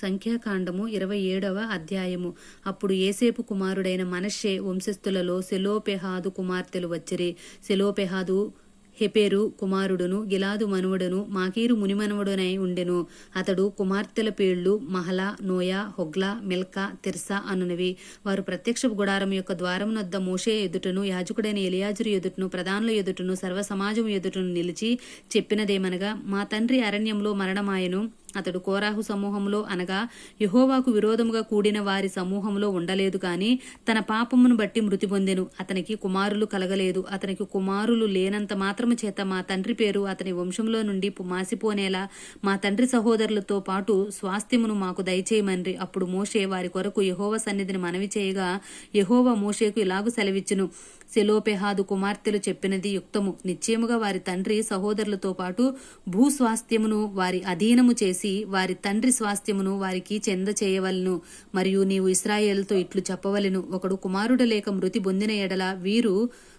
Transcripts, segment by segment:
సంఖ్యాకాండము ఇరవై ఏడవ అధ్యాయము. అప్పుడు ఏసేపు కుమారుడైన మనషే వంశస్థులలో సెలోపెహాదు కుమార్తెలు వచ్చిరి. సెలోపెహాదు హెపేరు కుమారుడును గిలాదు మనువడును మాకీరు మునిమనువడునై ఉండెను. అతడు కుమార్తెల పేళ్ళు Mahlah Noah Hoglah Milcah Tirzah అనునవి. వారు ప్రత్యక్ష గుడారం యొక్క ద్వారం వద్ద మోషే ఎదుటను యాజకుడైన ఎలియాజురు ఎదుటను ప్రధానుల ఎదుటను సర్వ సమాజం ఎదుటను నిలిచి చెప్పినదేమనగా మా తండ్రి అరణ్యంలో మరణమాయను. అతడు కోరాహు సమూహంలో అనగా యహోవాకు విరోధముగా కూడిన వారి సమూహంలో ఉండలేదు కాని తన పాపమును బట్టి మృతి పొందెను. అతనికి కుమారులు కలగలేదు. అతనికి కుమారులు లేనంత మాత్రము చేత మా తండ్రి పేరు అతని వంశంలో నుండి మాసిపోనేలా మా తండ్రి సహోదరులతో పాటు స్వాస్థ్యమును మాకు దయచేయమని అప్పుడు మోషే వారి కొరకు యహోవ సన్నిధిని మనవి చేయగా యహోవ మోషేకు ఇలాగు సెలవిచ్చును. సెలోపెహాదు కుమార్తెలు చెప్పినది యుక్తము. నిశ్చయముగా వారి తండ్రి సహోదరులతో పాటు భూస్వాస్థ్యమును వారి అధీనము చేసి వారి తండ్రి స్వాస్థ్యమును వారికి చెంద చేయవలను మరియు నీవు ఇస్రాయేల్తో ఇట్లు చెప్పవలెను. ఒకడు కుమారుడు లేక మృతి పొందిన ఎడల వీరు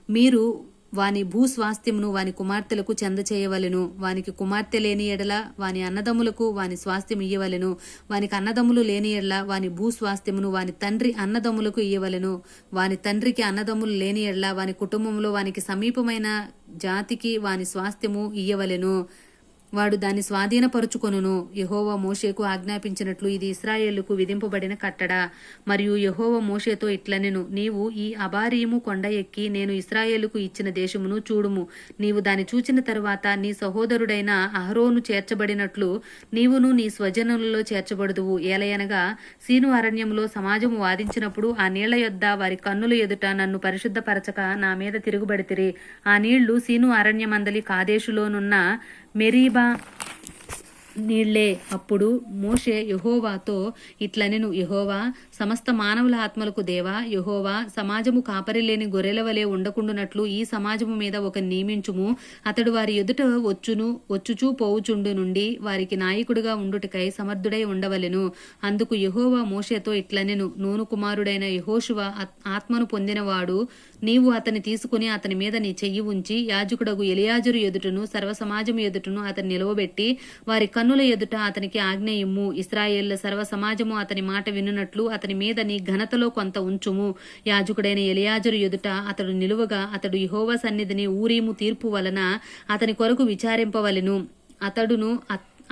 మీరు వాని భూస్వాస్థ్యమును వాని కుమార్తెలకు చెంద చేయవలెను వానికి కుమార్తె లేని ఎడల వాని అన్నదమ్ములకు వాని స్వాస్థ్యం ఇయ్యవలెను. వానికి అన్నదమ్ములు లేని ఎడల వాని భూస్వాస్థ్యమును వాని తండ్రి అన్నదమ్ములకు ఇయ్యవలెను. వాని తండ్రికి అన్నదమ్ములు లేని ఎడల వాని కుటుంబంలో వానికి సమీపమైన జాతికి వాని స్వాస్థ్యము ఇయ్యవలెను. వాడు దాన్ని స్వాధీనపరుచుకొనును. యహోవ మోషేకు ఆజ్ఞాపించినట్లు ఇది ఇస్రాయేళ్ళకు విధింపబడిన కట్టడ. మరియు యహోవ మోషేతో ఇట్లనెను నీవు ఈ అబారీము కొండ ఎక్కి నేను ఇస్రాయేలుకు ఇచ్చిన దేశమును చూడుము. నీవు దాన్ని చూచిన తరువాత నీ సహోదరుడైన అహరోను చేర్చబడినట్లు నీవును నీ స్వజనులలో చేర్చబడుదువు. ఏలయనగా సీను అరణ్యంలో సమాజము వాదించినప్పుడు ఆ నీళ్ళ యొద్ద వారి కన్నుల ఎదుట నన్ను పరిశుద్ధపరచక నా మీద తిరుగుబడితిరి. ఆ నీళ్ళు సీను అరణ్యమందలి కాదేశులోనున్న మెరీబా пока. నీళ్ళే. అప్పుడు మోషే యహోవాతో ఇట్లనెను యహోవా సమస్త మానవుల ఆత్మలకు దేవా యహోవా సమాజము కాపరిలేని గొర్రెల వలె ఉండకుండునట్లు ఈ సమాజము మీద ఒక నియమించుము. అతడు వారి ఎదుట వచ్చును వచ్చుచూ పోవుచుండు నుండి వారికి నాయకుడిగా ఉండుటకై సమర్థుడై ఉండవలెను. అందుకు యహోవా మోషేతో ఇట్లనెను నూను కుమారుడైన యహోషువ ఆత్మను పొందినవాడు. నీవు అతని తీసుకుని అతని మీద నీ చెయ్యి ఉంచి యాజకుడగు ఎలియాజురు ఎదుటను సర్వ సమాజము ఎదుటను అతని నిలవబెట్టి వారి కన్నుల ఎదుట అతనికి ఆజ్ఞ ఇమ్ము. ఇస్రాయేళ్ళ సర్వ సమాజము అతని మాట వినున్నట్లు అతని మీద నీ ఘనతలో కొంత ఉంచుము. యాజకుడైన ఎలియాజరు ఎదుట అతడు నిలువగా అతడు యహోవ సన్నిధిని ఊరీము తీర్పు వలన అతని కొరకు విచారింపవలెను. అతడును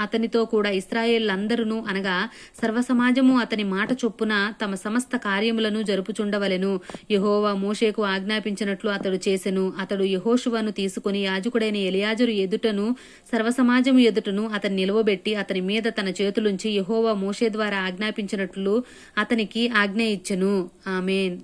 అతనితో కూడా ఇస్రాయేళ్ళందరూ అనగా సర్వసమాజము అతని మాట చొప్పున తమ సమస్త కార్యములను జరుపుచుండవలెను. యహోవా మోషేకు ఆజ్ఞాపించినట్లు అతడు చేసెను. అతడు యహోషువను తీసుకుని యాజకుడైన ఎలియాజరు ఎదుటను సర్వసమాజము ఎదుటను అతని నిలవబెట్టి అతని మీద తన చేతులుంచి యహోవా మోషే ద్వారా ఆజ్ఞాపించినట్లు అతనికి ఆజ్ఞ ఇచ్చెను. ఆమెన్.